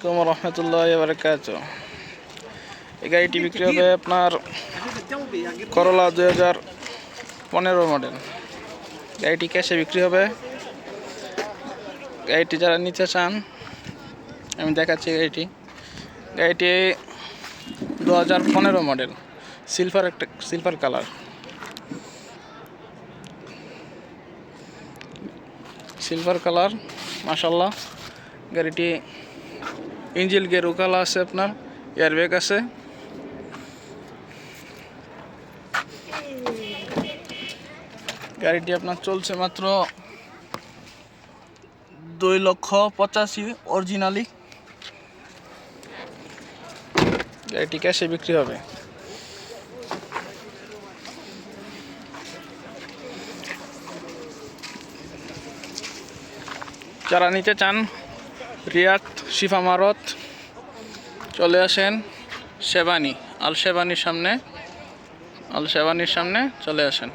আলাইকুম রহমতুল্লাহ বারকাত। এই গাড়িটি বিক্রি হবে আপনার করলা দুই হাজার পনেরো মডেল গাড়িটি ক্যাশে বিক্রি হবে। গাড়িটি যারা নিতে চান আমি দেখাচ্ছি গাড়িটি। গাড়িটি দু হাজার পনেরো মডেল সিলভার একটা সিলভার কালার সিলভার কালার মাসাল্লাহ গাড়িটি ইঞ্জিল গিয়ার উকালা আছে আপনার এয়ারব্যাগ আছে। গাড়িটি আপনার চলছে মাত্র দুই লক্ষ পঁচাশি অরিজিনালি। গাড়িটি ক্যাশে বিক্রি হবে। যারা নিতে চান রিয়াদ শিফা মারত। চলে আসেন শেবানি আল শেবানির সামনে। আল শেবানির সামনে চলে আসেন।